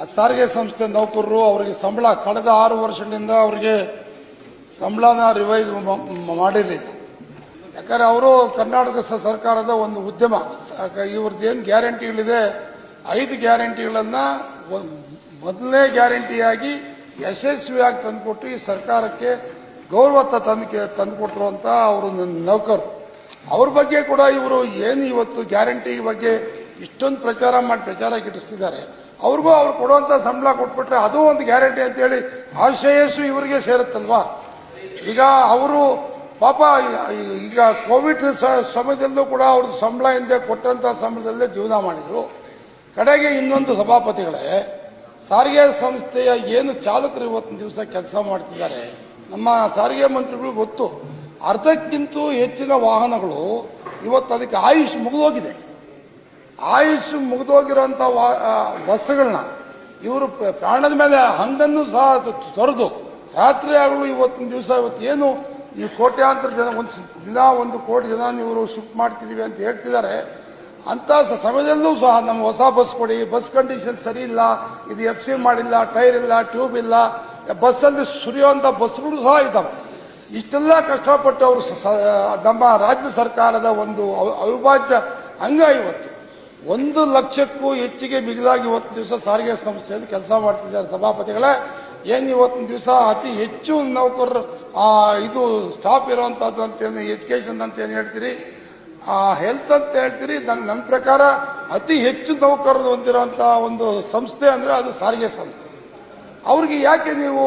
ಆ ಸಾರಿಗೆ ಸಂಸ್ಥೆ ನೌಕರರು ಅವರಿಗೆ ಸಂಬಳ ಕಳೆದ ಆರು ವರ್ಷದಿಂದ ಅವರಿಗೆ ಸಂಬಳನ ರಿವೈಸ್ ಮಾಡಿರಲಿಲ್ಲ. ಯಾಕಂದ್ರೆ ಅವರು ಕರ್ನಾಟಕ ಸರ್ಕಾರದ ಒಂದು ಉದ್ಯಮ. ಇವ್ರದ್ದು ಏನು ಗ್ಯಾರಂಟಿಗಳಿದೆ? ಐದು ಗ್ಯಾರಂಟಿಗಳನ್ನು ಮೊದಲನೇ ಗ್ಯಾರಂಟಿಯಾಗಿ ಯಶಸ್ವಿಯಾಗಿ ತಂದುಕೊಟ್ಟು ಈ ಸರ್ಕಾರಕ್ಕೆ ಗೌರವ ತಂದು ತಂದುಕೊಟ್ರು ಅಂತ ಅವರು ನೌಕರು. ಅವ್ರ ಬಗ್ಗೆ ಕೂಡ ಇವರು ಏನು ಇವತ್ತು ಗ್ಯಾರಂಟಿ ಬಗ್ಗೆ ಇಷ್ಟೊಂದು ಪ್ರಚಾರ ಮಾಡಿ ಪ್ರಚಾರ ಗಿಟ್ಟಿಸ್ತಿದ್ದಾರೆ. ಅವ್ರಿಗೂ ಅವ್ರು ಕೊಡುವಂತ ಸಂಬಳ ಕೊಟ್ಬಿಟ್ರೆ ಅದು ಒಂದು ಗ್ಯಾರಂಟಿ ಅಂತೇಳಿ ಹೇಳಿ ಶ್ರೇಯಸ್ಸು ಇವರಿಗೆ ಸೇರುತ್ತಲ್ವಾ? ಈಗ ಅವರು ಪಾಪ ಈಗ ಕೋವಿಡ್ ಸಮಯದಲ್ಲೂ ಕೂಡ ಅವ್ರದ್ದು ಸಂಬಳ ಹಿಂದೆ ಕೊಟ್ಟಂತ ಸಂಬಳದಲ್ಲೇ ಜೀವನ ಮಾಡಿದ್ರು. ಕಡೆಗೆ ಇನ್ನೊಂದು ಸಭಾಪತಿಗಳೇ, ಸಾರಿಗೆ ಸಂಸ್ಥೆಯ ಏನು ಚಾಲಕರು ಇವತ್ತಿನ ದಿವಸ ಕೆಲಸ ಮಾಡ್ತಿದ್ದಾರೆ, ನಮ್ಮ ಸಾರಿಗೆ ಮಂತ್ರಿಗಳು ಗೊತ್ತು. ಅರ್ಧಕ್ಕಿಂತ ಹೆಚ್ಚಿನ ವಾಹನಗಳು ಇವತ್ತು ಅದಕ್ಕೆ ಆಯುಷ್ ಮುಗಿದೋಗಿದೆ. ಆಯುಷ್ ಮುಗಿದೋಗಿರೋಂಥ ಬಸ್ಗಳನ್ನ ಇವರು ಪ್ರಾಣದ ಮೇಲೆ ಹಂಗನ್ನು ಸಹ ತೊರೆದು, ರಾತ್ರಿ ಆಗಲು ಇವತ್ತಿನ ದಿವಸ ಇವತ್ತು ಏನು ಈ ಕೋಟ್ಯಾಂತರ ಜನ, ಒಂದು ದಿನ, ಒಂದು ಕೋಟಿ ಜನ ಇವರು ಶಿಫ್ಟ್ ಮಾಡ್ತಿದೀವಿ ಅಂತ ಹೇಳ್ತಿದ್ದಾರೆ. ಅಂತ ಸಮಯದಲ್ಲೂ ಸಹ ನಮ್ಮ ಹೊಸ ಬಸ್ ಕೊಡಿ, ಬಸ್ ಕಂಡೀಷನ್ ಸರಿ ಇಲ್ಲ, ಇದು ಎಫ್ ಸಿ ಮಾಡಿಲ್ಲ, ಟೈರ್ ಇಲ್ಲ, ಟ್ಯೂಬ್ ಇಲ್ಲ ಬಸ್ಸಲ್ಲಿ ಸುರಿಯುವಂಥ ಬಸ್ಗಳು ಸಹ ಇದ್ದಾವೆ. ಇಷ್ಟೆಲ್ಲ ಕಷ್ಟಪಟ್ಟು ಅವರು ನಮ್ಮ ರಾಜ್ಯ ಸರ್ಕಾರದ ಒಂದು ಅವಿ- ಅವಿಭಾಜ್ಯ ಅಂಗ ಇವತ್ತು. ಒಂದು ಲಕ್ಷಕ್ಕೂ ಹೆಚ್ಚಿಗೆ ಮಿಗಿಲಾಗಿ ಇವತ್ತು ದಿವಸ ಸಾರಿಗೆ ಸಂಸ್ಥೆಯಲ್ಲಿ ಕೆಲಸ ಮಾಡ್ತಿದ್ದಾರೆ ಸಭಾಪತಿಗಳೇ. ಏನು ಇವತ್ತಿನ ದಿವಸ ಅತಿ ಹೆಚ್ಚು ನೌಕರರು ಇದು ಸ್ಟಾಫ್ ಇರುವಂಥದ್ದು ಅಂತ ಏನು ಎಜುಕೇಶನ್ ಅಂತ ಏನು ಹೇಳ್ತೀರಿ? ಹೆಲ್ತ್ ಅಂತ ಹೇಳ್ತೀರಿ? ನನ್ನ ನನ್ನ ಪ್ರಕಾರ ಅತಿ ಹೆಚ್ಚು ನೌಕರರು ಹೊಂದಿರೋಂಥ ಒಂದು ಸಂಸ್ಥೆ ಅಂದ್ರೆ ಅದು ಸಾರಿಗೆ ಸಂಸ್ಥೆ. ಅವ್ರಿಗೆ ಯಾಕೆ ನೀವು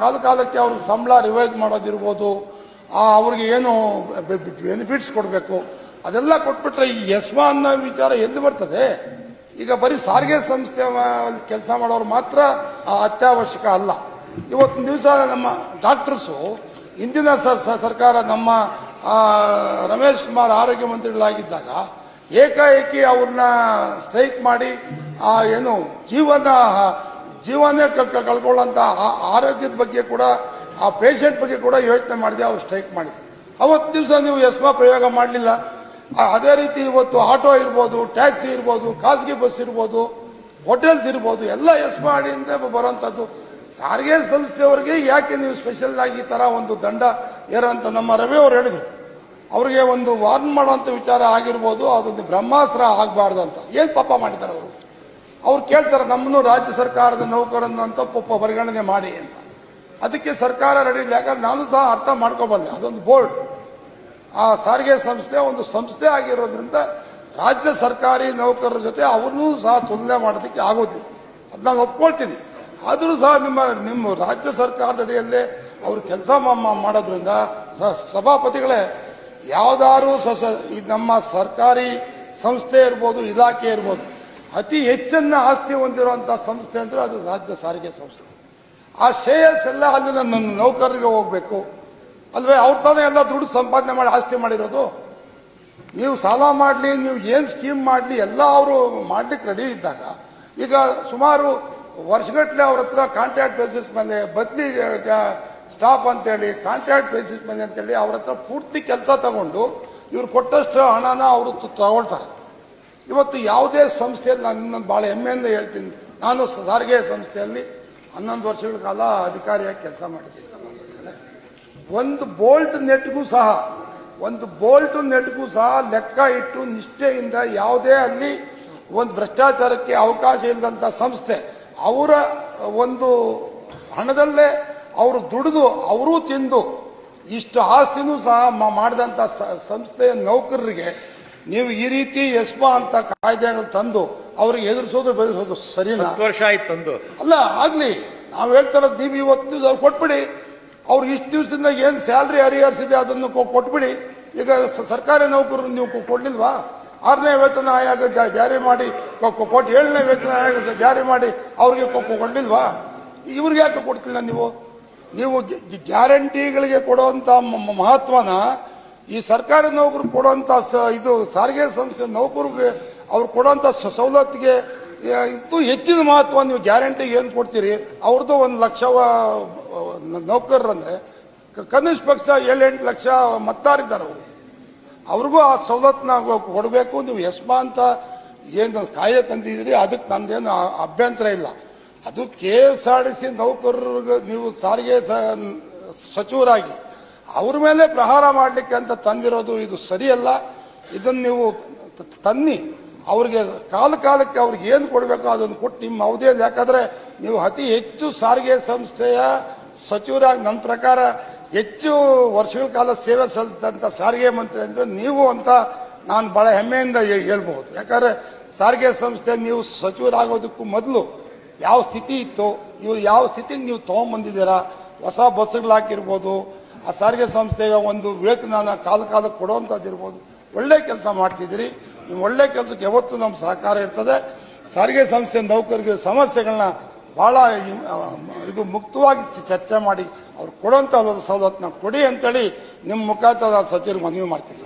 ಕಾಲ ಕಾಲಕ್ಕೆ ಅವ್ರಿಗೆ ಸಂಬಳ ರಿವೈಸ್ ಮಾಡೋದಿರ್ಬೋದು? ಅವ್ರಿಗೆ ಏನು ಬೆನಿಫಿಟ್ಸ್ ಕೊಡಬೇಕು? ಅದೆಲ್ಲ ಕೊಟ್ಬಿಟ್ರೆ ಈ ಯಸ್ಮಾ ಅನ್ನೋ ವಿಚಾರ ಎಲ್ಲಿ ಬರ್ತದೆ? ಈಗ ಬರೀ ಸಾರಿಗೆ ಸಂಸ್ಥೆ ಕೆಲಸ ಮಾಡೋರು ಮಾತ್ರ ಅತ್ಯವಶ್ಯಕ ಅಲ್ಲ. ಇವತ್ತಿನ ದಿವಸ ನಮ್ಮ ಡಾಕ್ಟರ್ಸು, ಇಂದಿನ ಸರ್ಕಾರ ನಮ್ಮ ರಮೇಶ್ ಕುಮಾರ್ ಆರೋಗ್ಯ ಮಂತ್ರಿಗಳಾಗಿದ್ದಾಗ ಏಕಾಏಕಿ ಅವ್ರನ್ನ ಸ್ಟ್ರೈಕ್ ಮಾಡಿ, ಆ, ಏನು ಜೀವನ, ಜೀವನೇ ಕಳ್ಕೊಳ್ಳೋಂಥ ಆರೋಗ್ಯದ ಬಗ್ಗೆ ಕೂಡ, ಆ ಪೇಷಂಟ್ ಬಗ್ಗೆ ಕೂಡ ಯೋಚನೆ ಮಾಡಿದೆ, ಅವ್ರು ಸ್ಟ್ರೈಕ್ ಮಾಡಿದ್ರು. ಅವತ್ತು ದಿವಸ ನೀವು ಯಸ್ಮಾ ಪ್ರಯೋಗ ಮಾಡಲಿಲ್ಲ. ಅದೇ ರೀತಿ ಇವತ್ತು ಆಟೋ ಇರ್ಬೋದು, ಟ್ಯಾಕ್ಸಿ ಇರ್ಬೋದು, ಖಾಸಗಿ ಬಸ್ ಇರ್ಬೋದು, ಹೋಟೆಲ್ಸ್ ಇರ್ಬೋದು, ಎಲ್ಲ ಎಸ್ ಮಾಡಿಯಿಂದ ಬರುವಂಥದ್ದು. ಸಾರಿಗೆ ಸಂಸ್ಥೆಯವರಿಗೆ ಯಾಕೆ ನೀವು ಸ್ಪೆಷಲ್ ಆಗಿ ಈ ಥರ ಒಂದು ದಂಡ ಏರಂತ ನಮ್ಮ ರವಿ ಅವರು ಹೇಳಿದರು. ಅವರಿಗೆ ಒಂದು ವಾರ್ನ್ ಮಾಡುವಂಥ ವಿಚಾರ ಆಗಿರ್ಬೋದು, ಅದೊಂದು ಬ್ರಹ್ಮಾಸ್ತ್ರ ಆಗಬಾರ್ದು ಅಂತ. ಏನು ಪಾಪ ಮಾಡಿದ್ದಾರೆ ಅವರು? ಅವ್ರು ಕೇಳ್ತಾರೆ, ನಮ್ಮನ್ನು ರಾಜ್ಯ ಸರ್ಕಾರದ ನೌಕರನ್ನು ಅಂತ ಪಾಪ ಪರಿಗಣನೆ ಮಾಡಿ ಅಂತ. ಅದಕ್ಕೆ ಸರ್ಕಾರ ರೆಡಿ ಯಾಕಂದ್ರೆ ನಾನು ಸಹ ಅರ್ಥ ಮಾಡ್ಕೊಬಲ್ಲೆ, ಅದೊಂದು ಬೋರ್ಡ್ ಆ ಸಾರಿಗೆ ಸಂಸ್ಥೆ ಒಂದು ಸಂಸ್ಥೆ ಆಗಿರೋದ್ರಿಂದ ರಾಜ್ಯ ಸರ್ಕಾರಿ ನೌಕರರ ಜೊತೆ ಅವ್ರನ್ನೂ ಸಹ ತುಲನೆ ಮಾಡೋದಕ್ಕೆ ಆಗೋದಿಲ್ಲ. ಅದು ನಾನು ಒಪ್ಕೊಳ್ತೀನಿ. ಆದರೂ ಸಹ ನಿಮ್ಮ ನಿಮ್ಮ ರಾಜ್ಯ ಸರ್ಕಾರದ ಅಡಿಯಲ್ಲೇ ಅವರು ಕೆಲಸ ಮಾಡೋದ್ರಿಂದ ಸಭಾಪತಿಗಳೇ, ಯಾವ್ದಾದ್ರು ನಮ್ಮ ಸರ್ಕಾರಿ ಸಂಸ್ಥೆ ಇರ್ಬೋದು, ಇಲಾಖೆ ಇರ್ಬೋದು, ಅತಿ ಹೆಚ್ಚನ್ನ ಆಸ್ತಿ ಹೊಂದಿರುವಂಥ ಸಂಸ್ಥೆ ಅಂದ್ರೆ ಅದು ರಾಜ್ಯ ಸಾರಿಗೆ ಸಂಸ್ಥೆ. ಆ ಶ್ರೇಯಸ್ ಎಲ್ಲ ಅಲ್ಲಿನ ನನ್ನ ನೌಕರರಿಗೆ ಹೋಗ್ಬೇಕು. ಅಲ್ವೇ, ಅವ್ರ ತಾನೇ ಎಲ್ಲ ದುಡ್ಡು ಸಂಪಾದನೆ ಮಾಡಿ ಆಸ್ತಿ ಮಾಡಿರೋದು. ನೀವು ಸಾಲ ಮಾಡಲಿ, ನೀವು ಏನು ಸ್ಕೀಮ್ ಮಾಡಲಿ, ಎಲ್ಲ ಅವರು ಮಾಡ್ಲಿಕ್ಕೆ ರೆಡಿ ಇದ್ದಾಗ, ಈಗ ಸುಮಾರು ವರ್ಷಗಟ್ಟಲೆ ಅವ್ರ ಹತ್ರ ಕಾಂಟ್ರಾಕ್ಟ್ ಬೇಸಿಸ್ ಮೇಲೆ ಬದ್ಲಿ ಸ್ಟಾಫ್ ಅಂತೇಳಿ ಕಾಂಟ್ರಾಕ್ಟ್ ಬೇಸಿಸ್ ಮೇಲೆ ಅಂತೇಳಿ ಅವ್ರ ಹತ್ರ ಪೂರ್ತಿ ಕೆಲಸ ತಗೊಂಡು, ಇವ್ರು ಕೊಟ್ಟಷ್ಟು ಹಣನ ಅವರು ತಗೊಳ್ತಾರೆ. ಇವತ್ತು ಯಾವುದೇ ಸಂಸ್ಥೆಯಲ್ಲಿ ನಾನು ಭಾಳ ಹೆಮ್ಮೆಯಿಂದ ಹೇಳ್ತೀನಿ. ನಾನು ಸಾರಿಗೆ ಸಂಸ್ಥೆಯಲ್ಲಿ ಹನ್ನೊಂದು ವರ್ಷಗಳ ಕಾಲ ಅಧಿಕಾರಿಯಾಗಿ ಕೆಲಸ ಮಾಡಿದ್ದೀನಿ ಒಂದು ಬೋಲ್ಟ್ ನೆಟ್ಗೂ ಸಹ ಒಂದು ಬೋಲ್ಟ್ ನೆಟ್ಗೂ ಸಹ ಲೆಕ್ಕ ಇಟ್ಟು ನಿಷ್ಠೆಯಿಂದ ಯಾವುದೇ ಅಲ್ಲಿ ಒಂದು ಭ್ರಷ್ಟಾಚಾರಕ್ಕೆ ಅವಕಾಶ ಇಲ್ಲದಂತ ಸಂಸ್ಥೆ ಅವರ ಒಂದು ಹಣದಲ್ಲೇ ಅವರು ದುಡಿದು ಅವರೂ ತಿಂದು ಇಷ್ಟು ಆಸ್ತಿನೂ ಸಹ ಮಾಡಿದಂತ ಸಂಸ್ಥೆಯ ನೌಕರರಿಗೆ ನೀವು ಈ ರೀತಿ ಎಸ್ಮಾ ಅಂತ ಕಾಯ್ದೆಗಳು ತಂದು ಅವ್ರಿಗೆ ಎದುರಿಸೋದು ಬೆದರಿಸೋದು ಸರಿನಾ? ವರ್ಷ ಆಯ್ತು ತಂದು. ಅಲ್ಲ ಆಗ್ಲಿ ನಾವು ಹೇಳ್ತಾರದ್ ನೀವು ಇವತ್ತು ಕೊಟ್ಬಿಡಿ. ಅವ್ರು ಇಷ್ಟು ದಿವಸದಿಂದ ಏನು ಸ್ಯಾಲ್ರಿ ಹರಿಹರಿಸಿದೆ ಅದನ್ನು ಕೊಟ್ಬಿಡಿ. ಈಗ ಸರ್ಕಾರಿ ನೌಕರರು ನೀವು ಕೊಡ್ಲಿಲ್ವಾ? ಆರನೇ ವೇತನ ಆಯೋಗ ಜಾರಿ ಮಾಡಿ ಕೊಟ್ಟು ಏಳನೇ ವೇತನ ಆಯೋಗ ಜಾರಿ ಮಾಡಿ ಅವ್ರಿಗೆ ಕೊಡ್ಲಿಲ್ವಾ? ಇವ್ರಿಗೆ ಯಾಕೆ ಕೊಡ್ತಿಲ್ಲ ನೀವು? ನೀವು ಗ್ಯಾರಂಟಿಗಳಿಗೆ ಮ- ಮಹತ್ವನ ಈ ಸರ್ಕಾರಿ ನೌಕರು ಕೊಡುವಂತ ಇದು ಸಾರಿಗೆ ಸಂಸ್ಥೆ ನೌಕರಿಗೆ ಅವ್ರು ಕೊಡುವಂತ ಸ- ಸವಲತ್ತಿಗೆ ಇತ್ತು ಹೆಚ್ಚಿನ ಮಹತ್ವ ನೀವು ಗ್ಯಾರಂಟಿಗೆ ಏನು ಕೊಡ್ತೀರಿ? ಅವ್ರದ್ದು ಒಂದು ಲಕ್ಷ ನೌಕರರಂದ್ರೆ ಕ- ಕನಿಷ್ಠ ಪಕ್ಷ ಏಳೆಂಟು ಲಕ್ಷ ಮತ್ತಾರಿದ್ದಾರೆ ಅವರು. ಅವ್ರಿಗೂ ಆ ಸವಲತ್ತನ್ನ ಕೊಡಬೇಕು, ನೀವು ಯಶ್ಮಾ ಅಂತ ಏನು ಕಾಯ ತಂದಿದ್ದೀರಿ, ಅದಕ್ಕೆ ನಂದೇನು ಅಭ್ಯಂತರ ಇಲ್ಲ. ಅದು K S R T C ನೌಕರರಿಗೆ ನೀವು ಸಾರಿಗೆ ಸಚಿವರಾಗಿ ಅವ್ರ ಮೇಲೆ ಪ್ರಹಾರ ಮಾಡಲಿಕ್ಕೆ ಅಂತ ತಂದಿರೋದು ಇದು ಸರಿಯಲ್ಲ. ಇದನ್ನು ನೀವು ತನ್ನಿ. ಅವ್ರಿಗೆ ಕಾಲ ಕಾಲಕ್ಕೆ ಅವ್ರಿಗೆ ಏನು ಕೊಡಬೇಕು ಅದನ್ನು ಕೊಟ್ಟು ನಿಮ್ಮ ಅವಧಿಯಲ್ಲಿ. ಯಾಕಂದರೆ ನೀವು ಅತಿ ಹೆಚ್ಚು ಸಾರಿಗೆ ಸಂಸ್ಥೆಯ ಸಚಿವರಾಗಿ ನನ್ನ ಪ್ರಕಾರ ಹೆಚ್ಚು ವರ್ಷಗಳ ಕಾಲ ಸೇವೆ ಸಲ್ಲಿಸಿದಂಥ ಸಾರಿಗೆ ಮಂತ್ರಿ ಅಂದರೆ ನೀವು ಅಂತ ನಾನು ಬಹಳ ಹೆಮ್ಮೆಯಿಂದ ಹೇಳ್ಬಹುದು. ಯಾಕಂದರೆ ಸಾರಿಗೆ ಸಂಸ್ಥೆ ನೀವು ಸಚಿವರಾಗೋದಕ್ಕೂ ಮೊದಲು ಯಾವ ಸ್ಥಿತಿ ಇತ್ತು ನೀವು ಯಾವ ಸ್ಥಿತಿಗೆ ನೀವು ತೊಗೊಂಬಂದಿದ್ದೀರಾ ಹೊಸ ಬಸ್ಸುಗಳು ಹಾಕಿರ್ಬೋದು, ಆ ಸಾರಿಗೆ ಸಂಸ್ಥೆಗೆ ಒಂದು ವೇತನ ಕಾಲ ಕಾಲಕ್ಕೆ ಕೊಡುವಂಥದ್ದು ಇರ್ಬೋದು, ಒಳ್ಳೆ ಕೆಲಸ ಮಾಡ್ತಿದ್ದೀರಿ, ನೀವು ಒಳ್ಳೆ ಕೆಲಸಕ್ಕೆ ಯಾವತ್ತೂ ನಮ್ಮ ಸಹಕಾರ ಇರ್ತದೆ. ಸಾರಿಗೆ ಸಂಸ್ಥೆ ನೌಕರಿಗೆ ಸಮಸ್ಯೆಗಳನ್ನ ಇಮ್- ಇದು ಮುಕ್ತವಾಗಿ ಚರ್ಚೆ ಮಾಡಿ, ಅವ್ರು ಕೊಡುವಂಥ ಸವಲತ್ತನ್ನ ಕೊಡಿ ಅಂತೇಳಿ ನಿಮ್ಮ ಮುಖಾಂತರ ಸಚಿವರು ಮನವಿ ಮಾಡ್ತೀನಿ.